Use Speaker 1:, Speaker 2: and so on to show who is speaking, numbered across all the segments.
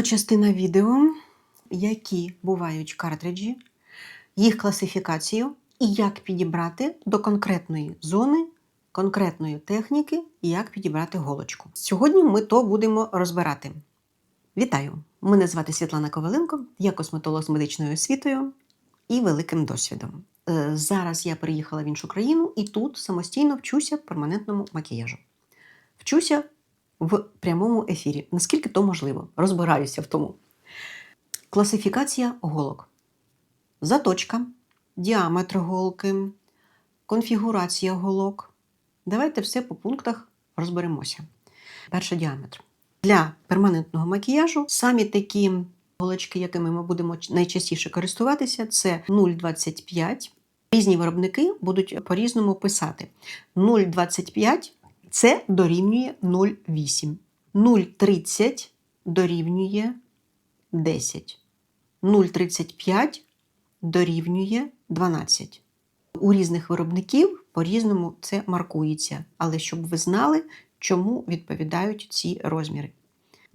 Speaker 1: Друга частина відео, які бувають картриджі, їх класифікацію і як підібрати до конкретної зони, конкретної техніки, і як підібрати голочку. Сьогодні ми то будемо розбирати. Вітаю! Мене звати Світлана Коваленко, я косметолог з медичною освітою і великим досвідом. Е, Зараз я переїхала в іншу країну і тут самостійно вчуся перманентному макіяжу. Вчуся в прямому ефірі, наскільки то можливо, розбираюся в тому. Класифікація голок. Заточка, діаметр голки, конфігурація голок. Давайте все по пунктах розберемося. Перший діаметр. Для перманентного макіяжу самі такі голочки, якими ми будемо найчастіше користуватися, це 0,25. Різні виробники будуть по-різному писати. 0,25 це дорівнює 0,8. 0,30 дорівнює 10. 0,35 дорівнює 12. У різних виробників по-різному це маркується. Але щоб ви знали, чому відповідають ці розміри.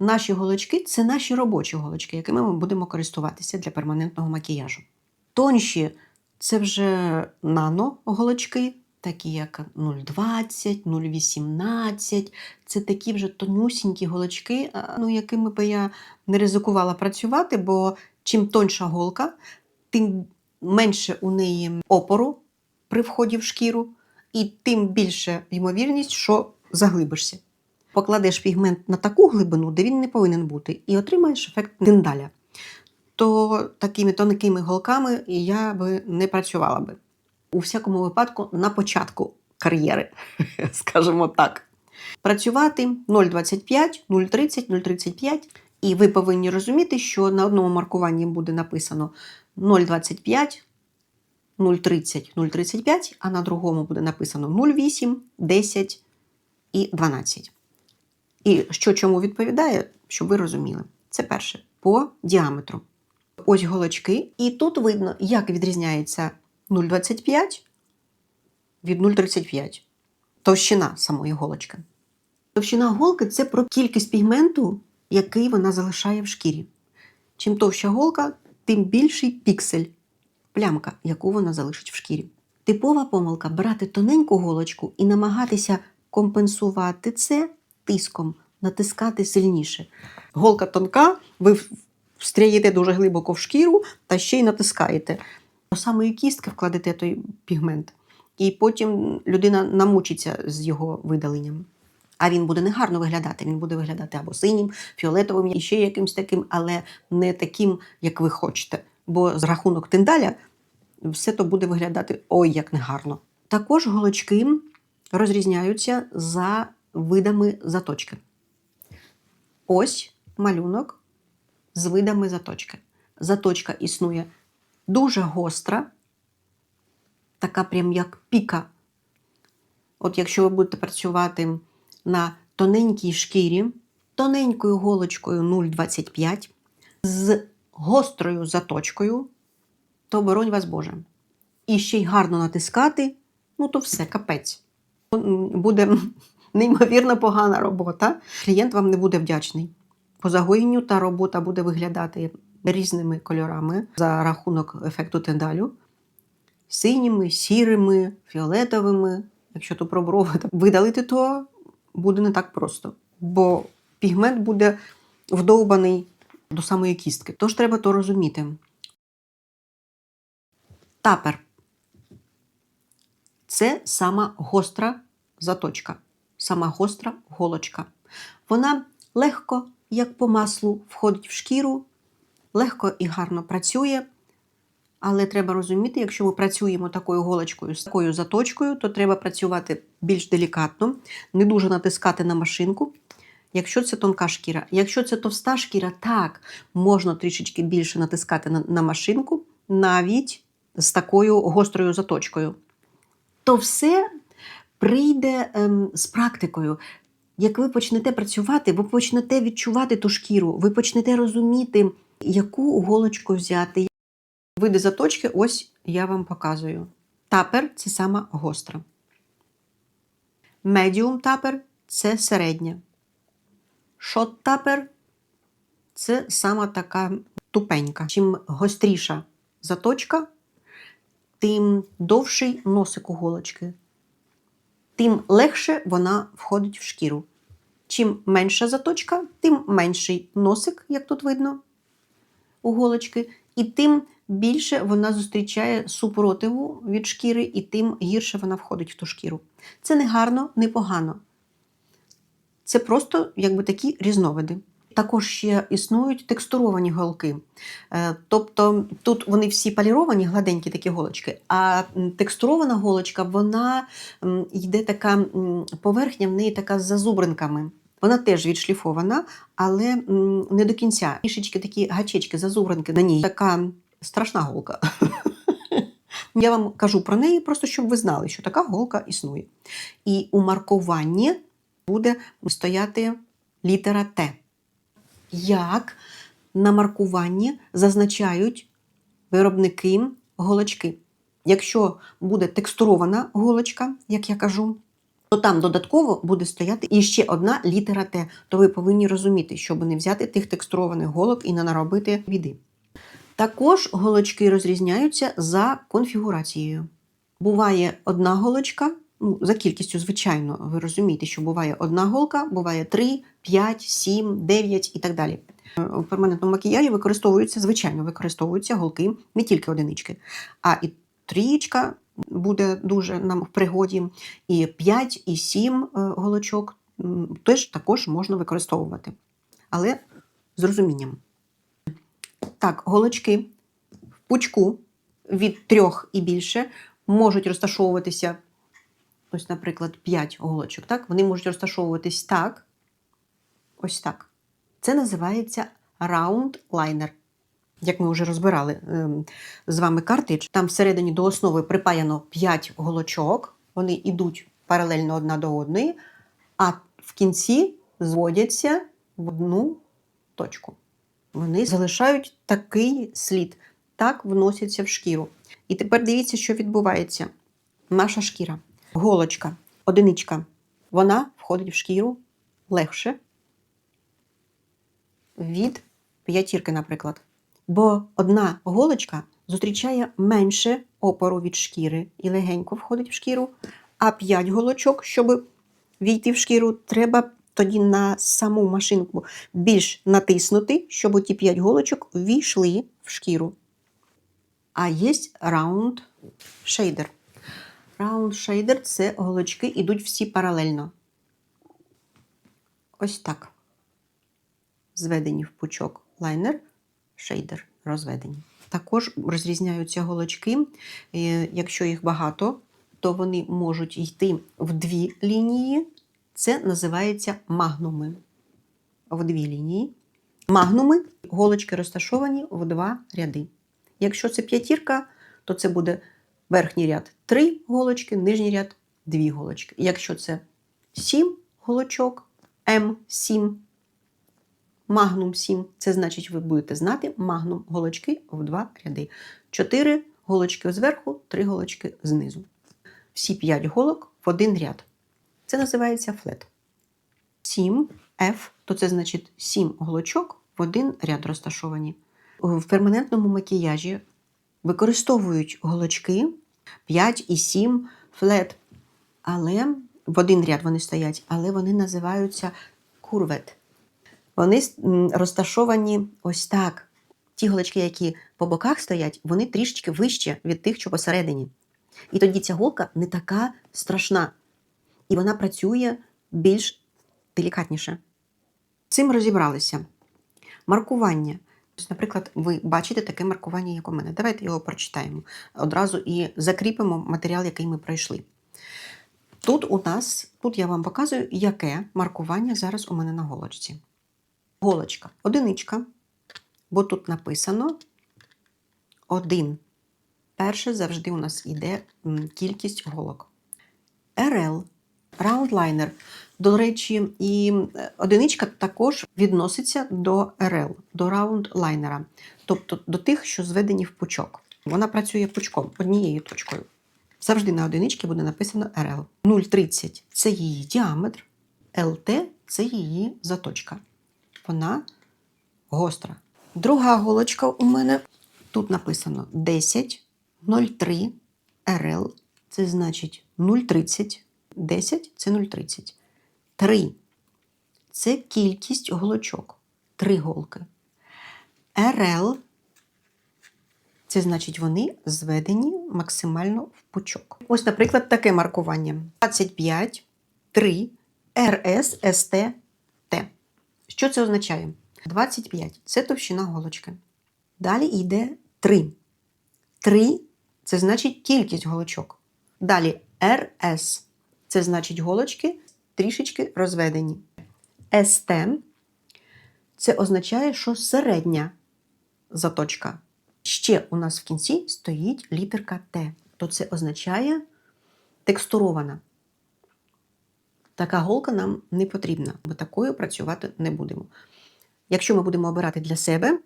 Speaker 1: Наші голочки це наші робочі голочки, якими ми будемо користуватися для перманентного макіяжу. Тонші це вже нано-голочки, такі як 0,20, 0,18. Це такі вже тонюсінькі голочки, ну, якими би я не ризикувала працювати, бо чим тонша голка, тим менше у неї опору при вході в шкіру, і тим більше ймовірність, що заглибишся. Покладеш пігмент на таку глибину, де він не повинен бути, і отримаєш ефект тиндаля. То такими тонкими голками я би не працювала би. У всякому випадку на початку кар'єри, скажімо так. Працювати 0,25, 0,30, 0,35. І ви повинні розуміти, що на одному маркуванні буде написано 0,25, 0,30, 0,35, а на другому буде написано 0,8, 10 і 12. І що чому відповідає, щоб ви розуміли. Це перше по діаметру. Ось голочки, і тут видно, як відрізняється 0,25 від 0,35. Товщина самої голочки. Товщина голки це про кількість пігменту, який вона залишає в шкірі. Чим товща голка, тим більший піксель, плямка, яку вона залишить в шкірі. Типова помилка брати тоненьку голочку і намагатися компенсувати це тиском, натискати сильніше. Голка тонка, ви встряєте дуже глибоко в шкіру та ще й натискаєте. До самої кістки вкладете той пігмент, і потім людина намучиться з його видаленням. А він буде негарно виглядати. Він буде виглядати або синім, фіолетовим, і ще якимось таким, але не таким, як ви хочете. Бо з рахунок тиндаля все то буде виглядати ой, як негарно. Також голочки розрізняються за видами заточки. Ось малюнок з видами заточки. Заточка існує дуже гостра, така прям як піка. От якщо ви будете працювати на тоненькій шкірі, тоненькою голочкою 0,25 з гострою заточкою, то боронь вас Боже. І ще й гарно натискати, ну то все, капець. Буде неймовірно погана робота. Клієнт вам не буде вдячний. По загоєнню та робота буде виглядати різними кольорами за рахунок ефекту тендалю. Синіми, сірими, фіолетовими. Якщо то пробувати видалити, то буде не так просто. Бо пігмент буде вдовбаний до самої кістки. Тож треба то розуміти. Тапер це сама гостра заточка, сама гостра голочка. Вона легко, як по маслу, входить в шкіру, легко і гарно працює. Але треба розуміти, якщо ми працюємо такою голочкою, з такою заточкою, то треба працювати більш делікатно, не дуже натискати на машинку. Якщо це тонка шкіра, якщо це товста шкіра, так, можна трішечки більше натискати на, на машинку, навіть з такою гострою заточкою. То все прийде ем, з практикою. Як ви почнете працювати, ви почнете відчувати ту шкіру, ви почнете розуміти, яку голочку взяти. Види заточки, ось я вам показую. Тапер це сама гостра. Медіум тапер це середня. Шот тапер це сама така тупенька. Чим гостріша заточка, тим довший носик у голочки, тим легше вона входить в шкіру. Чим менша заточка, тим менший носик, як тут видно, у голочки, і тим більше вона зустрічає супротиву від шкіри, і тим гірше вона входить в ту шкіру. Це не гарно, не погано. Це просто якби такі різновиди. Також ще існують текстуровані голки. Е, Тобто тут вони всі поліровані, гладенькі такі голочки, а текстурована голочка, вона йде така поверхня, в неї така з зазубринками. Вона теж відшліфована, але не до кінця. Трішечки такі гачечки, зазубринки на ній. Така страшна голка. Я вам кажу про неї, просто щоб ви знали, що така голка існує. І у маркуванні буде стояти літера Т. Як на маркуванні зазначають виробники голочки. Якщо буде текстурована голочка, як я кажу, то там додатково буде стояти іще одна літера Т. То ви повинні розуміти, щоб не взяти тих текстурованих голок і не наробити біди. Також голочки розрізняються за конфігурацією. Буває одна голочка, ну, за кількістю, звичайно, ви розумієте, що буває одна голка, буває 3, 5, 7, 9 і так далі. У перманентному макіяжі використовуються, звичайно, використовуються голки, не тільки одинички, а і трієчка буде дуже нам в пригоді, і 5, і 7 е, голочок теж також можна використовувати. Але з розумінням. Так, голочки в пучку від трьох і більше можуть розташовуватися, ось, наприклад, 5 голочок. Так? Вони можуть розташовуватись так, ось так. Це називається раунд лайнер. Як ми вже розбирали ем, з вами картридж, там всередині до основи припаяно 5 голочок, вони йдуть паралельно одна до одної, а в кінці зводяться в одну точку. Вони залишають такий слід, так вносяться в шкіру. І тепер дивіться, що відбувається. Наша шкіра, голочка, одиничка, вона входить в шкіру легше від п'ятірки, наприклад. Бо одна голочка зустрічає менше опору від шкіри і легенько входить в шкіру, а п'ять голочок, щоб війти в шкіру, треба тоді на саму машинку більш натиснути, щоб ті п'ять голочок війшли в шкіру. А є раунд шейдер. Раунд шейдер це голочки йдуть всі паралельно. Ось так. Зведені в пучок лайнер, шейдер розведені. Також розрізняються голочки. Е, Якщо їх багато, то вони можуть йти в дві лінії. Це називається магнуми. В дві лінії. Магнуми голочки розташовані в два ряди. Якщо це п'ятірка, то це буде верхній ряд три голочки, нижній ряд дві голочки. Якщо це сім голочок, М7, магнум 7, це значить, ви будете знати магнум голочки в два ряди. Чотири голочки зверху, три голочки знизу. Всі п'ять голок в один ряд. Це називається флет. 7 F, то це значить 7 голочок в один ряд розташовані. В перманентному макіяжі використовують голочки 5 і 7 флет, але в один ряд вони стоять, але вони називаються курвет. Вони розташовані ось так. Ті голочки, які по боках стоять, вони трішечки вище від тих, що посередині. І тоді ця голка не така страшна. І вона працює більш делікатніше. Цим розібралися. Маркування. Наприклад, ви бачите таке маркування, як у мене. Давайте його прочитаємо одразу і закріпимо матеріал, який ми пройшли. Тут у нас, тут я вам показую, яке маркування зараз у мене на голочці. Голочка одиничка, бо тут написано один. Перше завжди у нас йде кількість голок. РЛ Раунд-лайнер. До речі, і одиничка також відноситься до РЛ, до раунд-лайнера, тобто до тих, що зведені в пучок. Вона працює пучком, однією точкою. Завжди на одиничці буде написано РЛ. 0,30 це її діаметр, ЛТ це її заточка. Вона гостра. Друга голочка у мене тут написано 10 03 РЛ. Це значить 0,30. 10 це 0,30. 3 це кількість голочок. Три голки. РЛ це значить вони зведені максимально в пучок. Ось, наприклад, таке маркування: 25, 3, РС, СТ. Що це означає? 25 це товщина голочки. Далі йде 3. 3 це значить кількість голочок. Далі РС це значить голочки трішечки розведені. СТ це означає, що середня заточка. Ще у нас в кінці стоїть літерка Т, то це означає текстурована. Така голка нам не потрібна, бо такою працювати не будемо. Якщо ми будемо обирати для себе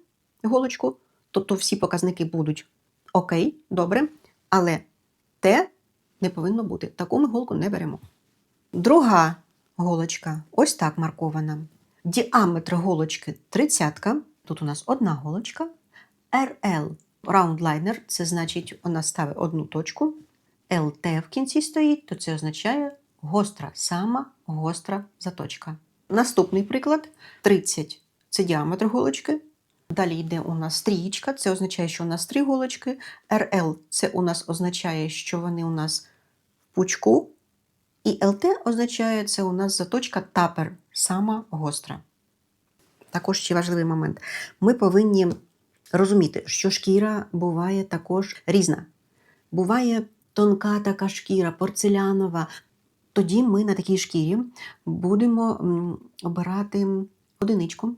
Speaker 1: голочку, то, то всі показники будуть окей, добре, але Т не повинно бути. Таку ми голку не беремо. Друга голочка ось так маркована. Діаметр голочки 30. Тут у нас одна голочка. RL Roundliner, це значить, вона ставить одну точку. LT в кінці стоїть, то це означає гостра, сама гостра заточка. Наступний приклад: 30 це діаметр голочки. Далі йде у нас стрічка, це означає, що у нас три голочки. RL це у нас означає, що вони у нас в пучку. І ЛТ означає, це у нас заточка тапер, сама гостра. Також ще важливий момент. Ми повинні розуміти, що шкіра буває також різна. Буває тонка така шкіра, порцелянова. Тоді ми на такій шкірі будемо обирати одиничку,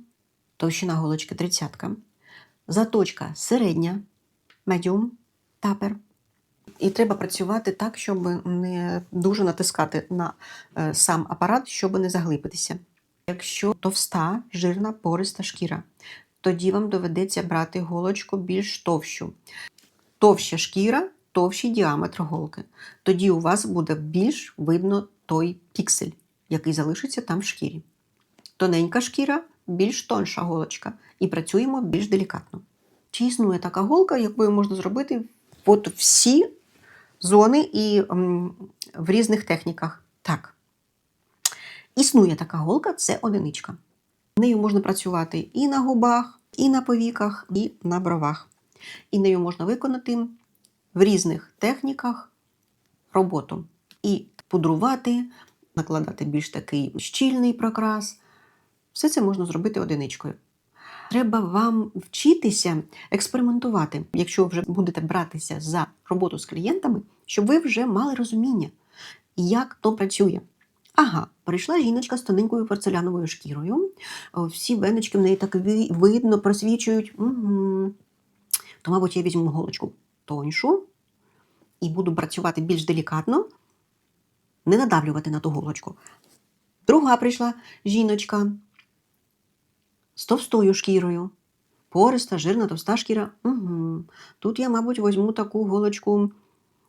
Speaker 1: товщина голочки 30, заточка середня, медіум, тапер. І треба працювати так, щоб не дуже натискати на е, сам апарат, щоб не заглибитися. Якщо товста, жирна, пориста шкіра, тоді вам доведеться брати голочку більш товщу. Товща шкіра, товщий діаметр голки. Тоді у вас буде більш видно той піксель, який залишиться там в шкірі. Тоненька шкіра, більш тонша голочка. І працюємо більш делікатно. Чи існує така голка, якою можна зробити от всі зони і м, в різних техніках? Так. Існує така голка це одиничка. Нею можна працювати і на губах, і на повіках, і на бровах. І нею можна виконати в різних техніках роботу. І пудрувати, накладати більш такий щільний прокрас. Все це можна зробити одиничкою. Треба вам вчитися експериментувати, якщо вже будете братися за роботу з клієнтами, щоб ви вже мали розуміння, як то працює. Ага, прийшла жіночка з тоненькою порцеляновою шкірою. Всі венечки в неї так видно, просвічують. Угу. То, мабуть, я візьму голочку тоньшу і буду працювати більш делікатно, не надавлювати на ту голочку. Друга прийшла жіночка з товстою шкірою. Пориста, жирна, товста шкіра. Угу. Тут я, мабуть, візьму таку голочку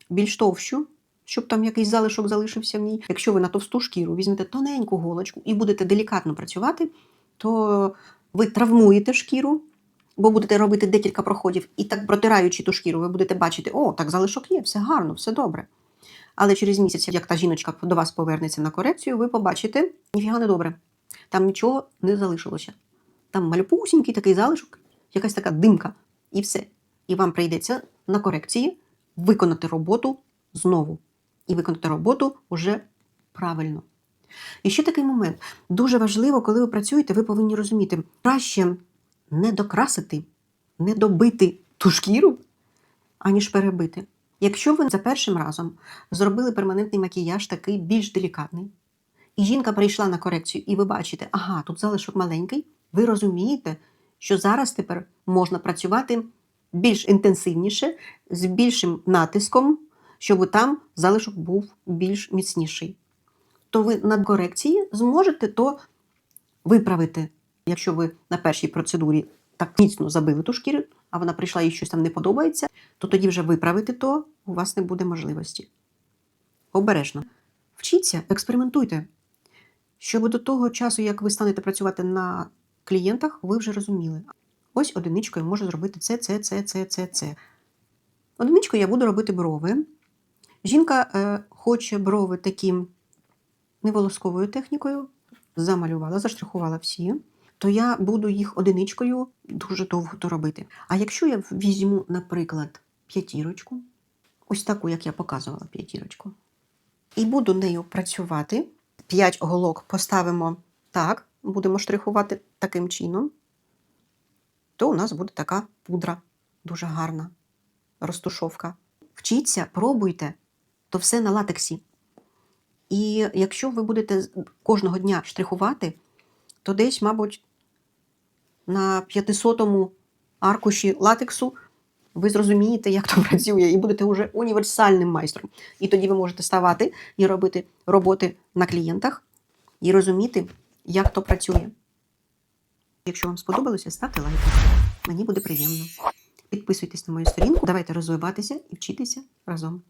Speaker 1: більш товщу, щоб там якийсь залишок залишився в ній. Якщо ви на товсту шкіру візьмете тоненьку голочку і будете делікатно працювати, то ви травмуєте шкіру, бо будете робити декілька проходів, і так протираючи ту шкіру, ви будете бачити, о, так залишок є, все гарно, все добре. Але через місяць, як та жіночка до вас повернеться на корекцію, ви побачите, ніфіга не добре. Там нічого не залишилося. Там малюпусінький такий залишок, якась така димка, і все. І вам прийдеться на корекції виконати роботу знову. І виконати роботу вже правильно. І ще такий момент. Дуже важливо, коли ви працюєте, ви повинні розуміти, краще не докрасити, не добити ту шкіру, аніж перебити. Якщо ви за першим разом зробили перманентний макіяж такий більш делікатний, і жінка прийшла на корекцію, і ви бачите, ага, тут залишок маленький, ви розумієте, що зараз тепер можна працювати більш інтенсивніше, з більшим натиском, щоб там залишок був більш міцніший. То ви на корекції зможете то виправити, якщо ви на першій процедурі так міцно забили ту шкіру, а вона прийшла і щось там не подобається, то тоді вже виправити то у вас не буде можливості. Обережно. Вчіться, експериментуйте. Щоб до того часу, як ви станете працювати на клієнтах ви вже розуміли. Ось одиничкою можу зробити це, це, це, це, це, це. Одиничкою я буду робити брови. Жінка е, хоче брови таким неволосковою технікою, замалювала, заштрихувала всі, то я буду їх одиничкою дуже довго то робити. А якщо я візьму, наприклад, п'ятірочку, ось таку, як я показувала п'ятірочку, і буду нею працювати, п'ять голок поставимо так, будемо штрихувати таким чином, то у нас буде така пудра дуже гарна розтушовка. Вчіться, пробуйте, то все на латексі. І якщо ви будете кожного дня штрихувати, то десь, мабуть, на 500-му аркуші латексу ви зрозумієте, як то працює, і будете вже універсальним майстром. І тоді ви можете ставати і робити роботи на клієнтах і розуміти, як то працює. Якщо вам сподобалося, ставте лайк. Мені буде приємно. Підписуйтесь на мою сторінку, давайте розвиватися і вчитися разом.